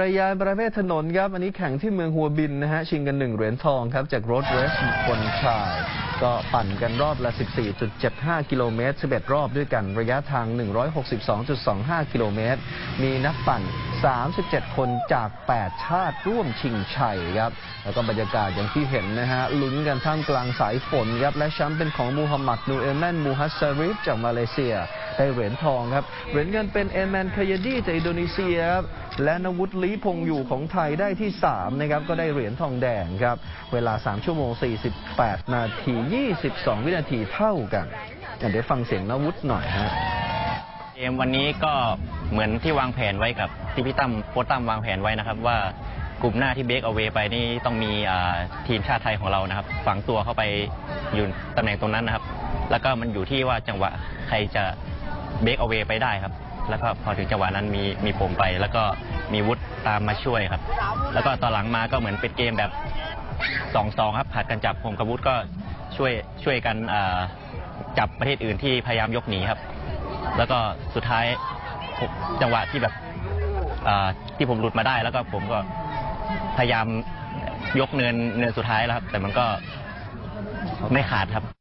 ระยานประเภทถนนครับ อันนี้แข่งที่เมืองหัวบินนะฮะ ชิงกันหนึ่งเหรียญทองครับ จากรถเรสคนชาย ก็ปั่นกันรอบละ 14.75 กิโลเมตร 11 รอบด้วยกันระยะทาง 162.25 กิโลเมตร มีนักปั่น 37 คนจาก 8 ชาติร่วมชิงชัยครับ แล้วก็บรรยากาศอย่างที่เห็นนะฮะ ลุ้นกันท่ามกลางสายฝนครับ และแชมป์เป็นของมูฮัมหมัดนูเอแมนมูฮัสซาริฟจากมาเลเซีย ได้เหรียญทองครับ เหรียญเงินเป็นเอแมนคายดีจากอินโดนีเซียครับและนวุฒิลีพงอยู่ของไทยได้ที่ 3 นะครับ ก็ได้เหรียญทองแดงครับ เวลา 3 ชั่วโมง 48 นาที 22 วินาทีเท่ากัน เดี๋ยวฟังเสียงนวุฒิหน่อยฮะเกมวันนี้ก็เหมือนที่วางแผนไว้กับที่พี่ตั้มโค้ชตั้มวางแผนไว้นะครับว่ากลุ่มหน้าที่เบรกเอาเวไปนี่ต้องมีทีมชาติไทยของเรานะครับ ฝังตัวเข้าไปอยู่ตำแหน่งตรงนั้นนะครับ แล้วก็มันอยู่ที่ว่าจังหวะใครจะ เบรกเอาเวไปได้ครับ แล้วก็พอถึงจังหวะนั้นมีมีผมไป แล้วก็มีวุฒิตามมาช่วยครับ แล้วก็ตอนหลังมาก็เหมือนเป็นเกมแบบสองสองครับผัดกันจับผมกับวุฒิก็ช่วยช่วยกันจับประเทศอื่นที่พยายามยกหนีครับ แล้วก็สุดท้ายจังหวะที่แบบที่ผมหลุดมาได้ แล้วก็ผมก็พยายามยกเนินเนินสุดท้ายแล้วครับ แต่มันก็ไม่ขาดครับ